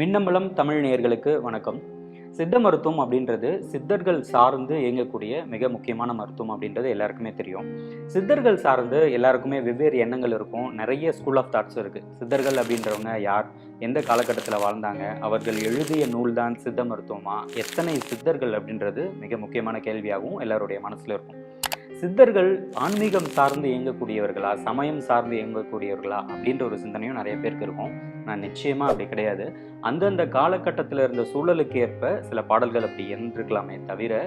மின்னம்பலம் தமிழ் நேயர்களுக்கு வணக்கம். சித்த மருத்துவம் அப்படின்றது சித்தர்கள் சார்ந்து இயங்கக்கூடிய மிக முக்கியமான மருத்துவம் அப்படின்றது எல்லாருக்குமே தெரியும். சித்தர்கள் சார்ந்து எல்லாருக்குமே வெவ்வேறு எண்ணங்கள் இருக்கும். நிறைய ஸ்கூல் ஆஃப் தாட்ஸ் இருக்கு. சித்தர்கள் அப்படின்றவங்க யார்? எந்த காலகட்டத்தில் வாழ்ந்தாங்க? அவர்கள் எழுதிய நூல் தான் சித்த மருத்துவமா? எத்தனை சித்தர்கள் அப்படின்றது மிக முக்கியமான கேள்வியாகவும் எல்லாருடைய மனசுல இருக்கும். சித்தர்கள் ஆன்மீகம் சார்ந்து இயங்கக்கூடியவர்களா சமயம் சார்ந்து இயங்கக்கூடியவர்களா அப்படின்ற ஒரு சிந்தனையும் நிறைய பேருக்கு இருக்கும். நான் நிச்சயமா அப்படி கிடையாது. அந்தந்த காலகட்டத்தில் இருந்த சூழலுக்கு ஏற்ப சில பாடல்கள் அப்படி இருந்திருக்கலாமே தவிர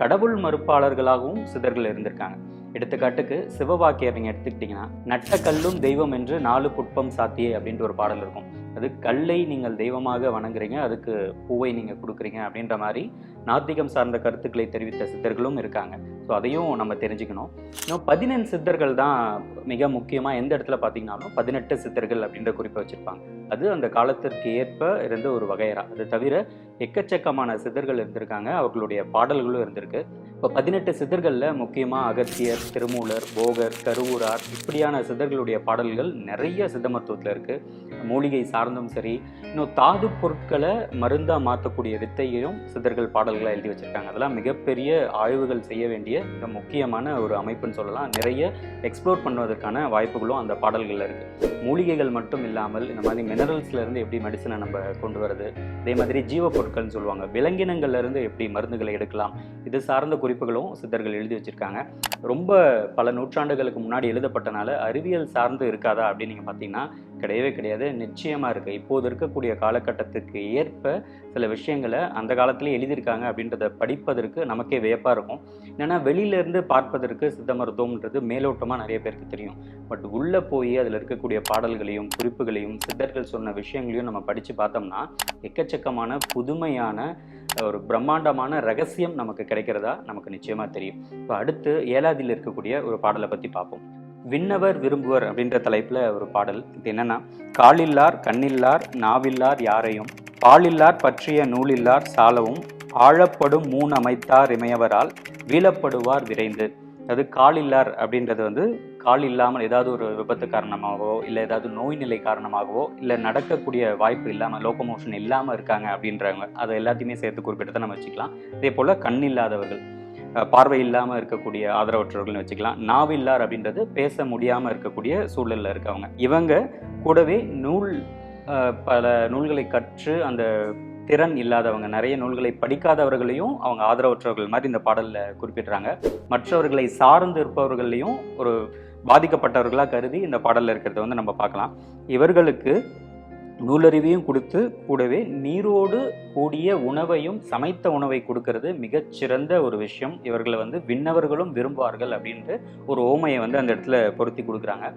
கடவுள் மறுப்பாளர்களாகவும் சித்தர்கள் இருந்திருக்காங்க. எடுத்துக்காட்டுக்கு சிவவாக்கியர் நீங்கள் எடுத்துக்கிட்டீங்கன்னா நட்ட கல்லும் தெய்வம் என்று நாலு புட்பம் சாத்தியே அப்படின்ற ஒரு பாடல் இருக்கும். அது கல்லை நீங்கள் தெய்வமாக வணங்குறீங்க அதுக்கு பூவை நீங்கள் கொடுக்குறீங்க அப்படின்ற மாதிரி நாத்திகம் சார்ந்த கருத்துக்களை தெரிவித்த சித்தர்களும் இருக்காங்க. ஸோ அதையும் நம்ம தெரிஞ்சுக்கணும். இன்னும் பதினெண் சித்தர்கள் தான் மிக முக்கியமாக எந்த இடத்துல பார்த்தீங்கன்னாலும் பதினெட்டு சித்தர்கள் அப்படின்ற குறிப்பை வச்சுருப்பாங்க. அது அந்த காலத்திற்கு ஏற்ப இருந்த ஒரு வகையரா அது தவிர எக்கச்சக்கமான சித்தர்கள் இருந்திருக்காங்க. அவர்களுடைய பாடல்களும் இருந்திருக்கு. இப்போ பதினெட்டு சித்தர்களில் முக்கியமாக அகத்தியர் திருமூலர் போகர் கருவூரார் இப்படியான சித்தர்களுடைய பாடல்கள் நிறைய சித்த மருத்துவத்தில் இருக்குது மூலிகை சார்ந்தும் சரி. இன்னும் தாது பொருட்களை மருந்தாக மாற்றக்கூடிய வித்தையையும் சித்தர்கள் பாடல்கள் எழுதி வச்சுருக்காங்க. அதெல்லாம் மிகப்பெரிய ஆய்வுகள் செய்ய வேண்டிய மிக முக்கியமான ஒரு அமைப்புன்னு சொல்லலாம். நிறைய எக்ஸ்ப்ளோர் பண்ணுவதற்கான வாய்ப்புகளும் அந்த பாடல்களில் இருக்குது மூலிகைகள் மட்டும் இல்லாமல் இந்த மாதிரி மினரல்ஸ்லேருந்து எப்படி மெடிசனை நம்ம கொண்டு வருது அதே மாதிரி ஜீவ பொருட்கள்னு சொல்லுவாங்க விலங்கினங்கள்லேருந்து எப்படி மருந்துகளை எடுக்கலாம் இது சார்ந்த குறிப்புகளும் சித்தர்கள் எழுதி வச்சிருக்காங்க. ரொம்ப பல நூற்றாண்டுகளுக்கு முன்னாடி எழுதப்பட்டனால அறிவியல் சார்ந்து இருக்காதா அப்படின்னு நீங்க பார்த்தீங்கன்னா கிடையவே கிடையாது. நிச்சயமா இருக்குது இப்போது இருக்கக்கூடிய காலகட்டத்துக்கு ஏற்ப சில விஷயங்களை அந்த காலத்திலே எழுதியிருக்காங்க. அப்படின்றத படிப்பதற்கு நமக்கே வியப்பாக இருக்கும். என்னன்னா வெளியில இருந்து பார்ப்பதற்கு சித்த மருத்துவம்ன்றது மேலோட்டமா நிறைய பேருக்கு தெரியும். பட் உள்ள போய் அதில் இருக்கக்கூடிய பாடல்களையும் குறிப்புகளையும் சித்தர்கள் சொன்ன விஷயங்களையும் நம்ம படித்து பார்த்தோம்னா எக்கச்சக்கமான புதுமையான ஒரு பிரம்மாண்டமான ரகசியம் நமக்கு கிடைக்கிறதா நமக்கு நிச்சயமா தெரியும். இப்போ அடுத்து ஏழாதியில் இருக்கக்கூடிய ஒரு பாடலை பற்றி பார்ப்போம். விண்ணவர் விரும்புவர் அப்படின்ற தலைப்பில் ஒரு பாடல். இது என்னன்னா காலில்லார் கண்ணில்லார் நாவில்லார் யாரையும் பாலில்லார் பற்றிய நூலில்லார் சாலவும் ஆழப்படும் மூன் அமைத்தார் இமையவரால் வீழப்படுவார் விரைந்து. அது காலில்லார் அப்படின்றது வந்து கால் இல்லாமல் ஏதாவது ஒரு விபத்து காரணமாகவோ இல்லை ஏதாவது நோய் நிலை காரணமாகவோ இல்லை நடக்கக்கூடிய வாய்ப்பு இல்லாமல் லோகமோஷன் இல்லாமல் இருக்காங்க அப்படின்றவங்க அதை எல்லாத்தையுமே சேர்த்து குறிப்பிட்டு நம்ம வச்சுக்கலாம். இதே போல் கண் இல்லாதவர்கள் பார்வை இல்லாமல் இருக்கக்கூடிய ஆதரவற்றவர்கள்னு வச்சுக்கலாம். நாவில்லார் அப்படின்றது பேச முடியாமல் இருக்கக்கூடிய சூழலில் இருக்கவங்க. இவங்க கூடவே நூல் பல நூல்களை கற்று அந்த திறன் இல்லாதவங்க நிறைய நூல்களை படிக்காதவர்களையும் அவங்க ஆதரவற்றவர்கள் மாதிரி இந்த பாடலில் குறிப்பிடுறாங்க. மற்றவர்களை சார்ந்து இருப்பவர்களையும் ஒரு பாதிக்கப்பட்டவர்களாக கருதி இந்த பாடலில் இருக்கிறத வந்து நம்ம பார்க்கலாம். இவர்களுக்கு நூலறிவையும் கொடுத்து கூடவே நீரோடு கூடிய உணவையும் சமைத்த உணவை கொடுக்கறது மிகச்சிறந்த ஒரு விஷயம். இவர்களை வந்து விண்ணவர்களும் விரும்புவார்கள் அப்படின்ட்டு ஒரு ஓமையை வந்து அந்த இடத்துல பொருத்தி கொடுக்குறாங்க.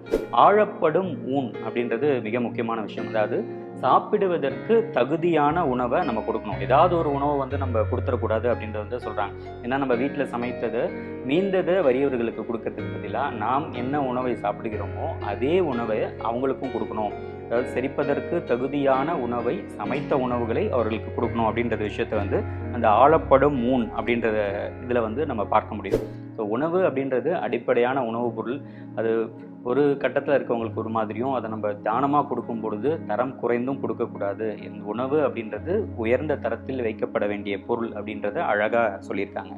ஆழப்படும் ஊன் அப்படின்றது மிக முக்கியமான விஷயம். அதாவது சாப்பிடுவதற்கு தகுதியான உணவை நம்ம கொடுக்கணும். ஏதாவது ஒரு உணவை வந்து நம்ம கொடுத்துடக்கூடாது அப்படின்றத வந்து சொல்கிறாங்க ஏன்னா நம்ம வீட்டில் சமைத்தது மீந்ததை வறியவர்களுக்கு கொடுக்கறதுக்கு பதிலாக நாம் என்ன உணவை சாப்பிடுகிறோமோ அதே உணவை அவங்களுக்கும் கொடுக்கணும். அதாவது செரிப்பதற்கு தகுதியான உணவை சமைத்த உணவுகளை அவர்களுக்கு கொடுக்கணும் அப்படின்றது விஷயத்தை வந்து அந்த ஆழப்படும் மூன் அப்படின்றத இதில் வந்து நம்ம பார்க்க முடியும். ஸோ உணவு அப்படின்றது அடிப்படையான உணவுப் பொருள். அது ஒரு கட்டத்தில் இருக்கவங்களுக்கு ஒரு மாதிரியும் அதை நம்ம தானமாக கொடுக்கும் பொழுது தரம் குறைந்தும் கொடுக்கக்கூடாது. உணவு அப்படின்றது உயர்ந்த தரத்தில் வைக்கப்பட வேண்டிய பொருள் அப்படின்றத அழகாக சொல்லியிருக்காங்க.